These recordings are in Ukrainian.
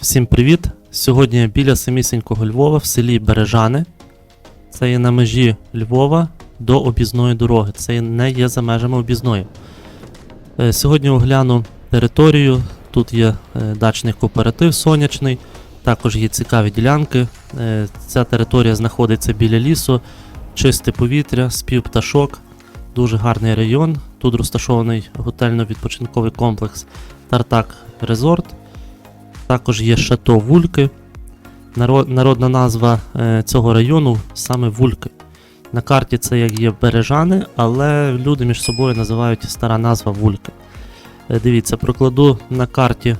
Всім привіт! Сьогодні я біля самісінького Львова в селі Бережани. Це є на межі Львова до об'їзної дороги. Це не є за межами об'їзної. Е, Сьогодні огляну територію. Тут є е, дачний кооператив сонячний, також є цікаві ділянки. Е, Ця територія знаходиться біля лісу, чисте повітря, спів пташок, дуже гарний район. Тут розташований готельно-відпочинковий комплекс Тартак Резорт. Також є Шато Вульки. Народна назва е, цього району саме Вульки. На карті це як є Бережани, але люди між собою називають стара назва Вульки. Е, Дивіться, прокладу на карті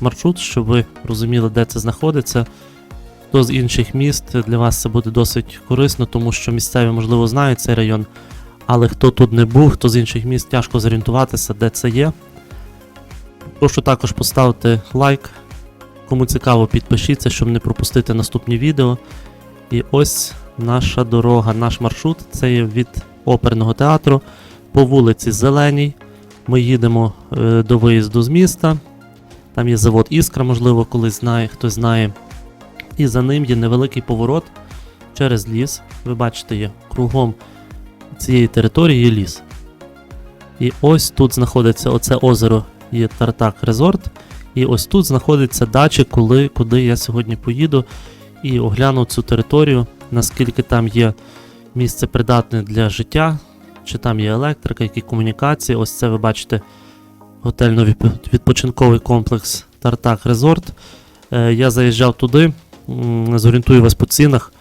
маршрут, щоб ви розуміли, де це знаходиться. Хто з інших міст для вас це буде досить корисно, тому що місцеві, можливо, знають цей район. Але хто тут не був, хто з інших міст тяжко зорієнтуватися, де це є. Прошу також поставити лайк. Кому цікаво, підпишіться, щоб не пропустити наступні відео. І ось наша дорога, наш маршрут. Це є від оперного театру по вулиці Зеленій. Ми їдемо е, до виїзду з міста. Там є завод Іскра, можливо, колись знає, хтось знає. І за ним є невеликий поворот через ліс. Ви бачите, є кругом цієї території ліс. І ось тут знаходиться оце озеро, є Тартак Резорт. І ось тут знаходиться дача, коли, куди я сьогодні поїду і огляну цю територію, наскільки там є місце придатне для життя, чи там є електрика, які комунікації. Ось це ви бачите готельно-відпочинковий комплекс Тартак Резорт. Е, я заїжджав туди, зорієнтую вас по цінах.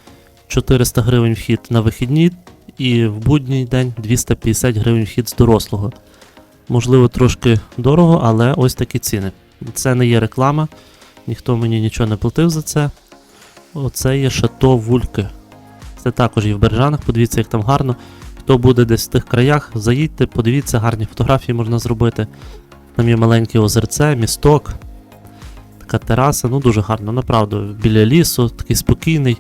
400 гривень вхід на вихідні, і в будній день 250 гривень вхід з дорослого. Можливо, трошки дорого, але ось такі ціни. Це не є реклама, ніхто мені нічого не платив за це. Оце є шато Вульки. Це також є в Бережанах, подивіться, як там гарно. Хто буде десь в тих краях, заїдьте, подивіться, гарні фотографії можна зробити. Там є маленьке озерце, місток, така тераса, ну дуже гарно, направду. Біля лісу, такий спокійний,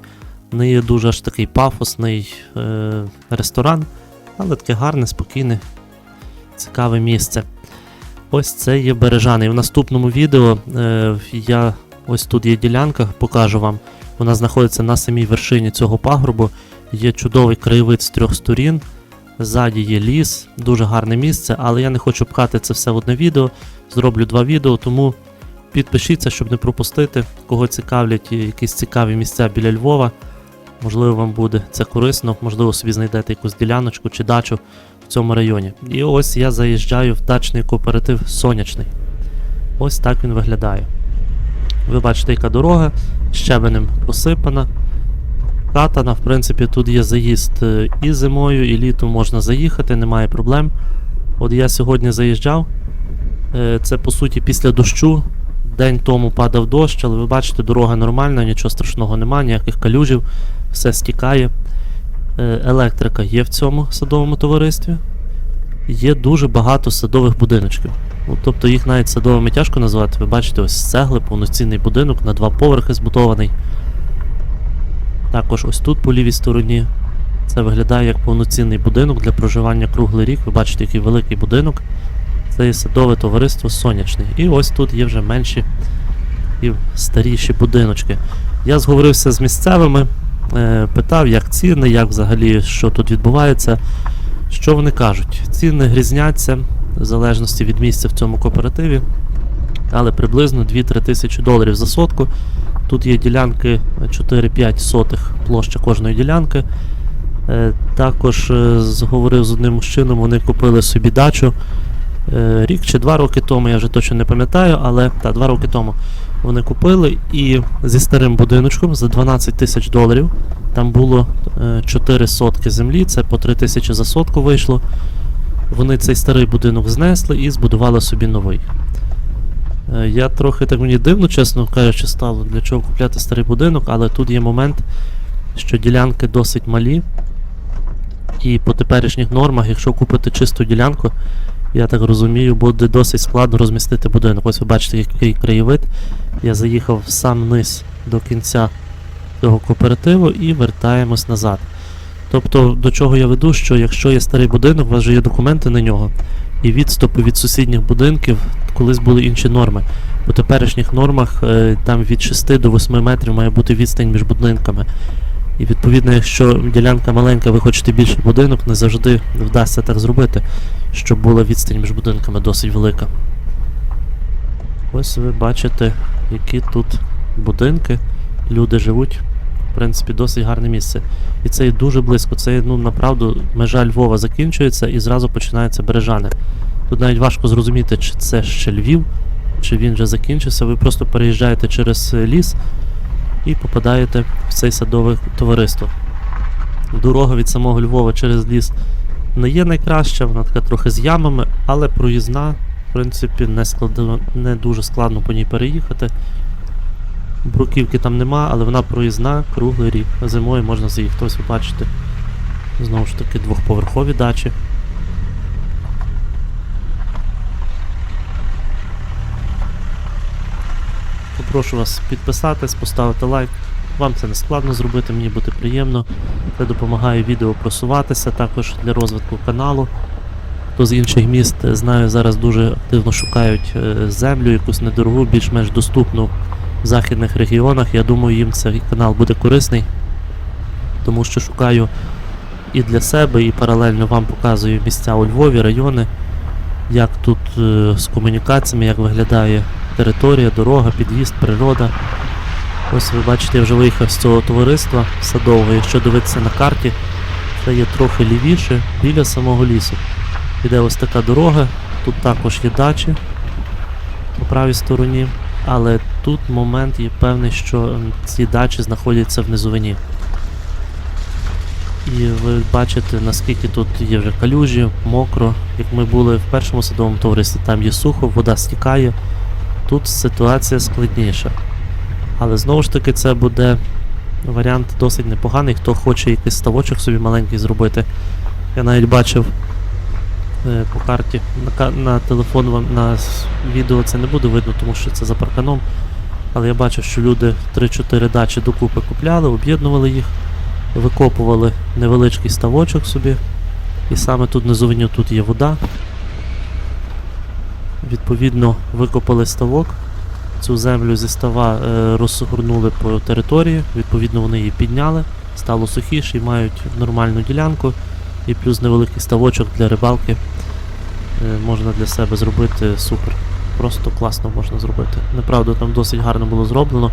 не є дуже аж такий пафосний е- ресторан, але таке гарне, спокійне, цікаве місце. Ось це є бережани. В наступному відео е, я ось тут є ділянка, покажу вам. Вона знаходиться на самій вершині цього пагорбу. Є чудовий краєвид з трьох сторін. Ззаді є ліс, дуже гарне місце, але я не хочу пхати це все в одне відео. Зроблю два відео, тому підпишіться, щоб не пропустити, кого цікавлять якісь цікаві місця біля Львова. Можливо, вам буде це корисно, можливо, собі знайдете якусь діляночку чи дачу цьому районі. І ось я заїжджаю в дачний кооператив Сонячний. Ось так він виглядає. Ви бачите, яка дорога, щебенем просипана. Катана, в принципі, тут є заїзд е, і зимою, і літом можна заїхати, немає проблем. От я сьогодні заїжджав. е, Це по суті після дощу. День тому падав дощ, але ви бачите, дорога нормальна, нічого страшного немає, ніяких калюжів, все стікає. Е, Електрика є в цьому садовому товаристві. Є дуже багато садових будиночків. Ну, тобто їх навіть садовими тяжко назвати. Ви бачите, ось цегли, повноцінний будинок на два поверхи збудований. Також ось тут по лівій стороні. Це виглядає як повноцінний будинок для проживання круглий рік. Ви бачите, який великий будинок. Це є садове товариство сонячний. І ось тут є вже менші і старіші будиночки. Я зговорився з місцевими, питав, як ціни, як взагалі що тут відбувається. Що вони кажуть? Ціни грізняться в залежності від місця в цьому кооперативі, але приблизно 2-3 тисячі доларів за сотку. Тут є ділянки 4-5 сотих площа кожної ділянки. Е, Також е, зговорив з одним мужчином, вони купили собі дачу е, рік чи два роки тому, я вже точно не пам'ятаю, але та, два роки тому вони купили і зі старим будиночком за 12 тисяч доларів. Там було е, 4 сотки землі, це по 3 тисячі за сотку вийшло. Вони цей старий будинок знесли і збудували собі новий. Е, Я трохи так мені дивно, чесно кажучи, стало, для чого купляти старий будинок, але тут є момент, що ділянки досить малі. І по теперішніх нормах, якщо купити чисту ділянку, я так розумію, буде досить складно розмістити будинок. Ось ви бачите, який краєвид. Я заїхав сам низ до кінця цього кооперативу і вертаємось назад. Тобто, до чого я веду, що якщо є старий будинок, у вас вже є документи на нього, і відступи від сусідніх будинків, колись були інші норми. У теперішніх нормах е, там від 6 до 8 метрів має бути відстань між будинками. І відповідно, якщо ділянка маленька, ви хочете більший будинок, не завжди вдасться так зробити, щоб була відстань між будинками досить велика. Ось ви бачите, які тут будинки, люди живуть. В принципі, досить гарне місце. І це є дуже близько. Це ну направду межа Львова закінчується і зразу починається Бережани. Тут навіть важко зрозуміти, чи це ще Львів, чи він вже закінчився. Ви просто переїжджаєте через е, ліс і попадаєте в це садове товариство. Дорога від самого Львова через ліс не є найкраща, вона така трохи з ямами, але проїзна, в принципі, не, складно, не дуже складно по ній переїхати. Бруківки там нема, але вона проїзна круглий рік. Зимою можна заїхати. Ось ви бачите. Знову ж таки, двохповерхові дачі. Попрошу вас підписатись, поставити лайк. Вам це не складно зробити, мені буде приємно. Це допомагає відео просуватися також для розвитку каналу. Хто з інших міст е, знаю, зараз дуже активно шукають е, землю, якусь недорогу, більш-менш доступну в західних регіонах. Я думаю, їм цей канал буде корисний, тому що шукаю і для себе, і паралельно вам показую місця у Львові, райони, як тут е, з комунікаціями, як виглядає територія, дорога, під'їзд, природа. Ось ви бачите, я вже виїхав з цього товариства садового. Якщо дивитися на карті, це є трохи лівіше, біля самого лісу. Іде ось така дорога, тут також є дачі по правій стороні, але тут момент є певний, що ці дачі знаходяться в низовині. І ви бачите, наскільки тут є вже калюжі, мокро. Як ми були в першому садовому товаристві, там є сухо, вода стікає. Тут ситуація складніша. Але знову ж таки, це буде варіант досить непоганий. Хто хоче якийсь ставочок собі маленький зробити. Я навіть бачив е, по карті на, на телефон вам на відео це не буде видно, тому що це за парканом. Але я бачив, що люди 3-4 дачі докупи купляли, об'єднували їх, викопували невеличкий ставочок собі. І саме тут низовині тут є вода. Відповідно, викопали ставок. Цю землю зі става е, розгорнули по території, відповідно вони її підняли, стало сухіше і мають нормальну ділянку. І плюс невеликий ставочок для рибалки е, можна для себе зробити супер. Просто класно можна зробити. Неправда, там досить гарно було зроблено,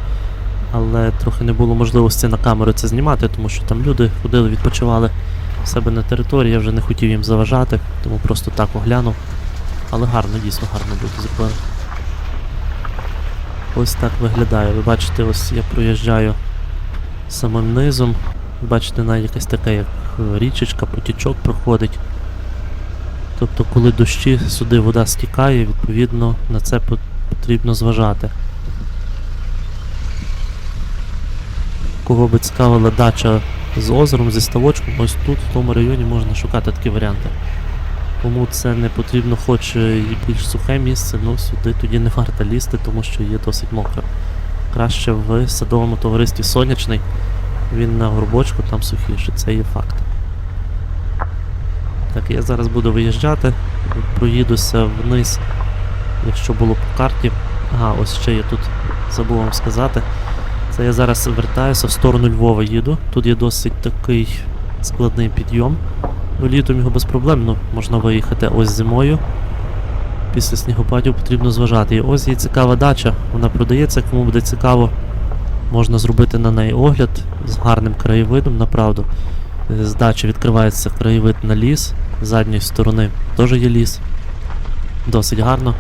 але трохи не було можливості на камеру це знімати, тому що там люди ходили, відпочивали в себе на території, я вже не хотів їм заважати, тому просто так оглянув. Але гарно, дійсно гарно буде зроблено. Ось так виглядає. Ви бачите, ось я проїжджаю самим низом. Бачите, навіть якась така як е, річечка, потічок проходить. Тобто, коли дощі, сюди вода стікає, відповідно на це потрібно зважати. Кого би цікавила дача з озером, зі ставочком, ось тут, в тому районі, можна шукати такі варіанти. Кому це не потрібно, хоче і більш сухе місце, ну сюди тоді не варто лізти, тому що є досить мокро. Краще в садовому товаристві сонячний, він на горбочку там сухіше, це є факт. Так, я зараз буду виїжджати, проїдуся вниз, якщо було по карті. Ага, ось ще я тут забув вам сказати. Це я зараз вертаюся в сторону Львова їду. Тут є досить такий складний підйом. Ну, літом його без проблем, ну, можна виїхати ось зимою. Після снігопадів потрібно зважати. І ось є цікава дача, вона продається, кому буде цікаво, можна зробити на неї огляд з гарним краєвидом, направду. З дачі відкривається краєвид на ліс, з задньої сторони теж є ліс. Досить гарно.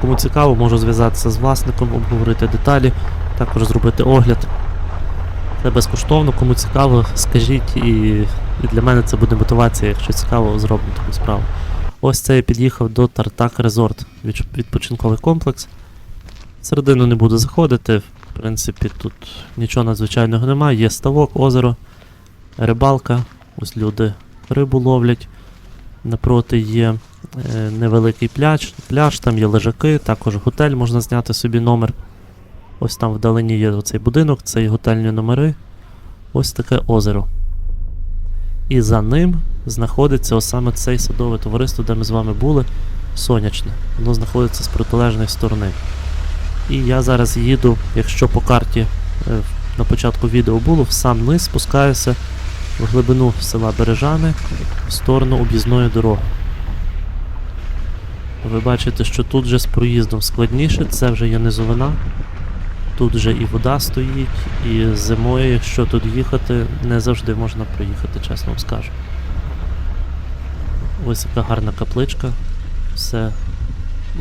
Кому цікаво, можу зв'язатися з власником, обговорити деталі, також зробити огляд. Це безкоштовно, кому цікаво, скажіть, і, для мене це буде мотивація, якщо цікаво, зроблю таку справу. Ось це я під'їхав до Тартак Резорт, відпочинковий комплекс. Всередину не буду заходити, в принципі, тут нічого надзвичайного немає. Є ставок, озеро, рибалка. Ось люди рибу ловлять. Напроти є е, невеликий пляж, пляж, там є лежаки, також готель можна зняти собі номер. Ось там вдалині є оцей будинок, це і готельні номери. Ось таке озеро. І за ним знаходиться ось саме це садове товариство, де ми з вами були. сонячне. Воно знаходиться з протилежної сторони. І я зараз їду, якщо по карті е, на початку відео було, в сам низ спускаюся в глибину села Бережани в сторону об'їзної дороги. Ви бачите, що тут вже з проїздом складніше, це вже є низовина. Тут вже і вода стоїть, і зимою, якщо тут їхати, не завжди можна проїхати, чесно вам скажу. Ось яка гарна капличка, все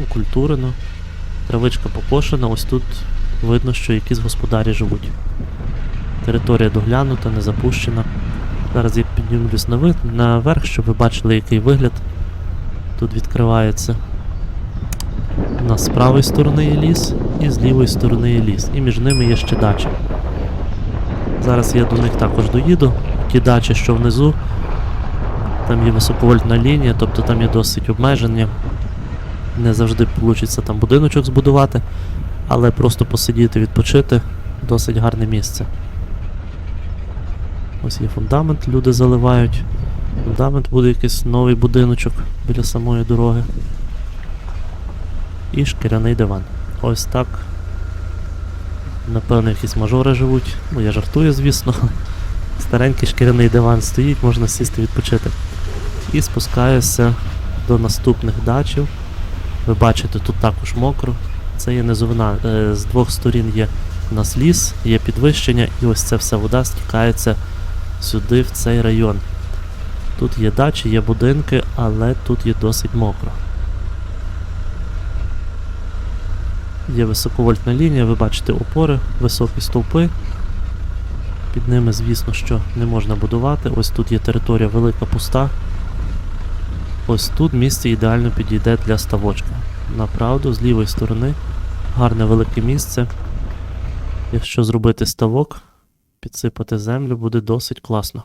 укультурено, травичка покошена, ось тут видно, що якісь господарі живуть. Територія доглянута, не запущена. Зараз я піднімлюсь наверх, щоб ви бачили, який вигляд тут відкривається. У нас з правої сторони є ліс, і з лівої сторони є ліс. І між ними є ще дачі. Зараз я до них також доїду. Ті дачі, що внизу, там є високовольтна лінія, тобто там є досить обмеження. Не завжди вийде там будиночок збудувати, але просто посидіти, відпочити досить гарне місце. Ось є фундамент, люди заливають. Фундамент буде якийсь новий будиночок біля самої дороги. І шкіряний диван. Ось так. Напевно, якісь мажори живуть. Ну, я жартую, звісно. Старенький шкіряний диван стоїть, можна сісти відпочити. І спускаюся до наступних дачів. Ви бачите, тут також мокро. Це є низовина. Е, З двох сторін є у нас ліс, є підвищення, і ось ця вся вода стікається сюди, в цей район. Тут є дачі, є будинки, але тут є досить мокро. Є високовольтна лінія, ви бачите опори, високі стовпи. Під ними, звісно, що не можна будувати. Ось тут є територія велика пуста. Ось тут місце ідеально підійде для ставочка. Направду, з лівої сторони, гарне велике місце. Якщо зробити ставок, підсипати землю, буде досить класно.